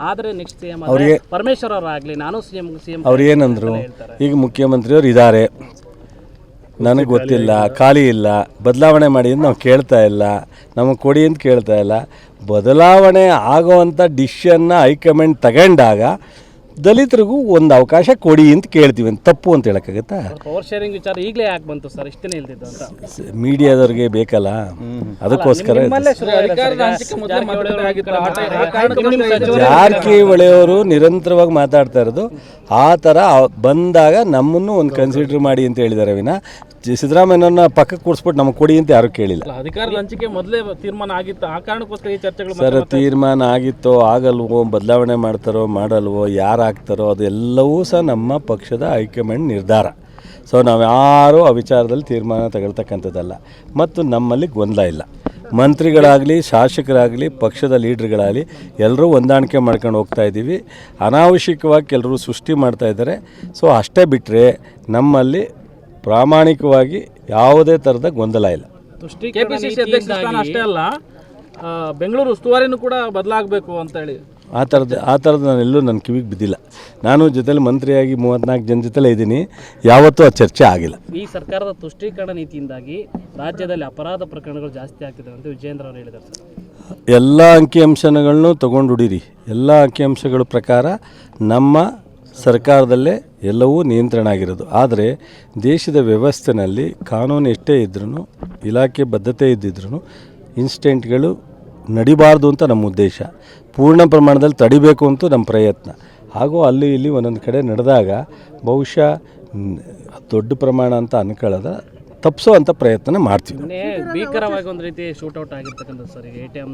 ಆದರೆ next C M ಅವ್ರಿಗೆ- ಪರಮೇಶ್ವರ್ ಅವರಾಗ್ಲಿ ನಾನು ಸಿ ಎಂ ಸಿ ಎಂ ಅವ್ರು ಏನಂದ್ರು ಈಗ ಮುಖ್ಯಮಂತ್ರಿಯವ್ರು ಇದ್ದಾರೆ ನನಗೆ ಗೊತ್ತಿಲ್ಲ ಖಾಲಿ ಇಲ್ಲ ಬದಲಾವಣೆ ಮಾಡಿ ಅಂತ ನಾವು ಕೇಳ್ತಾ ಇಲ್ಲ ನಮಗೆ ಕೊಡಿ ಅಂತ ಕೇಳ್ತಾ ಇಲ್ಲ. ಬದಲಾವಣೆ ಆಗೋವಂಥ ಡಿಶನ್ನ ಹೈಕಮಾಂಡ್ ತಗೊಂಡಾಗ ದಲಿತರಿಗೂ ಒಂದು ಅವಕಾಶ ಕೊಡಿ ಅಂತ ಕೇಳ್ತೀವಿ. ಅಂತ ತಪ್ಪು ಅಂತ ಹೇಳೋಕ್ಕಾಗತ್ತಾ? ಪವರ್ ಶೇರಿಂಗ್ ವಿಚಾರ ಈಗಲೇ ಯಾಕೆ ಬಂತು ಸರ್? ಇಷ್ಟೇ ಇಲ್ದಿದ್ದು ಅಂತ. ಮೀಡಿಯಾದವ್ರಿಗೆ ಬೇಕಲ್ಲ? ಅದಕ್ಕೋಸ್ಕರ ಜಾರಕಿಹೊಳಿಯವರು ನಿರಂತರವಾಗಿ ಮಾತಾಡ್ತಾ ಇರೋದು. ಆ ಥರ ಬಂದಾಗ ನಮ್ಮನ್ನು ಒಂದು ಕನ್ಸಿಡರ್ ಮಾಡಿ ಅಂತ ಹೇಳಿದ್ದಾರೆ ವಿನ. ಜಿ- ಸಿದ್ದರಾಮಯ್ಯನವ್ರನ್ನ ಪಕ್ಕಕ್ಕೆ ಕೂರಿಸ್ಬಿಟ್ಟು ನಮಗೆ ಕೊಡಿ ಅಂತ ಯಾರೂ ಕೇಳಿಲ್ಲ. ಅಧಿಕಾರ ಅಧಿಕಾರದ ಹಂಚಿಕೆ ಮೊದಲೇ ತೀರ್ಮಾನ ಆಗಿತ್ತು? ಆ ಕಾರಣಕ್ಕೋಸ್ಕರ ಈ ಚರ್ಚೆಗಳು ಸರ್ ತೀರ್ಮಾನ ಆಗಿತ್ತೋ ಆಗಲ್ವೋ ಬದಲಾವಣೆ ಮಾಡ್ತಾರೋ ಮಾಡಲ್ವೋ ಯಾರು ಆಗ್ತಾರೋ ಅದೆಲ್ಲವೂ ಸಹ ನಮ್ಮ ಪಕ್ಷದ ಹೈಕಮಾಂಡ್ ನಿರ್ಧಾರ. ಸೊ ನಾವು ಯಾರೂ ಆ ವಿಚಾರದಲ್ಲಿ ತೀರ್ಮಾನ ತಗೊಳ್ತಕ್ಕಂಥದ್ದಲ್ಲ. ಮತ್ತು ನಮ್ಮಲ್ಲಿ ಗೊಂದಲ ಇಲ್ಲ. ಮಂತ್ರಿಗಳಾಗಲಿ ಶಾಸಕರಾಗಲಿ ಪಕ್ಷದ ಲೀಡ್ರ್ಗಳಾಗಲಿ ಎಲ್ಲರೂ ಹೊಂದಾಣಿಕೆ ಮಾಡ್ಕೊಂಡು ಹೋಗ್ತಾ ಇದ್ದೀವಿ. ಅನಾವಶ್ಯಕವಾಗಿ ಕೆಲವರು ಸೃಷ್ಟಿ ಮಾಡ್ತಾ ಇದ್ದಾರೆ. ಸೊ ಅಷ್ಟೇ ಬಿಟ್ಟರೆ ನಮ್ಮಲ್ಲಿ ಪ್ರಾಮಾಣಿಕವಾಗಿ ಯಾವುದೇ ಥರದ ಗೊಂದಲ ಇಲ್ಲ. ಕೆಪಿಸಿಸಿ ಅಧ್ಯಕ್ಷ ಸ್ಥಾನ ಅಷ್ಟೇ ಅಲ್ಲ ಆ, ಬೆಂಗಳೂರು ಉಸ್ತುವಾರಿನೂ ಕೂಡ ಬದಲಾಗಬೇಕು ಅಂತ ಹೇಳಿ. ಆ ಥರದ ಆ ಥರದ್ದು ನಾನು ಎಲ್ಲೂ ನನ್ನ ಕಿವಿಗೆ ಬಿದ್ದಿಲ್ಲ. ನಾನು ಜೊತೆಲಿ ಮಂತ್ರಿಯಾಗಿ ಮೂವತ್ತ್ನಾಲ್ಕು ಜನ ಜೊತೆಲೇ ಇದ್ದೀನಿ. ಯಾವತ್ತೂ ಆ ಚರ್ಚೆ ಆಗಿಲ್ಲ. ಈ ಸರ್ಕಾರದ ತುಷ್ಟೀಕರಣ ನೀತಿಯಿಂದಾಗಿ ರಾಜ್ಯದಲ್ಲಿ ಅಪರಾಧ ಪ್ರಕರಣಗಳು ಜಾಸ್ತಿ ಆಗ್ತಿದೆ ಅಂತ ವಿಜೇಂದ್ರ ಅವರು ಹೇಳಿದ್ದಾರೆ ಸರ್. ಎಲ್ಲ ಅಂಕಿಅಂಶಗಳನ್ನು ತೊಗೊಂಡು ಹುಡೀರಿ. ಎಲ್ಲ ಅಂಕಿಅಂಶಗಳ ಪ್ರಕಾರ ನಮ್ಮ ಸರ್ಕಾರದಲ್ಲೇ ಎಲ್ಲವೂ ನಿಯಂತ್ರಣ ಆಗಿರೋದು. ಆದರೆ ದೇಶದ ವ್ಯವಸ್ಥೆನಲ್ಲಿ ಕಾನೂನು ಎಷ್ಟೇ ಇದ್ರೂ ಇಲಾಖೆ ಬದ್ಧತೆ ಇದ್ದಿದ್ರೂ ಇನ್ಸಿಡೆಂಟ್ಗಳು ನಡಿಬಾರ್ದು ಅಂತ ನಮ್ಮ ಉದ್ದೇಶ. ಪೂರ್ಣ ಪ್ರಮಾಣದಲ್ಲಿ ತಡಿಬೇಕು ಅಂತ ನಮ್ಮ ಪ್ರಯತ್ನ. ಹಾಗೂ ಅಲ್ಲಿ ಇಲ್ಲಿ ಒಂದೊಂದು ಕಡೆ ನಡೆದಾಗ ಬಹುಶಃ ದೊಡ್ಡ ಪ್ರಮಾಣ ಅಂತ ಅನ್ಕೊಳ್ಳೋದ ತಪ್ಪಿಸೋ ಅಂತ ಪ್ರಯತ್ನ ಮಾಡ್ತೀವಿ ಭೀಕರವಾಗಿ ಒಂದು ರೀತಿ ಶೂಟೌಟ್ ಆಗಿರ್ತಕ್ಕಂಥದ್ದು ಸರ್ ಎ ಟಿ ಎಂ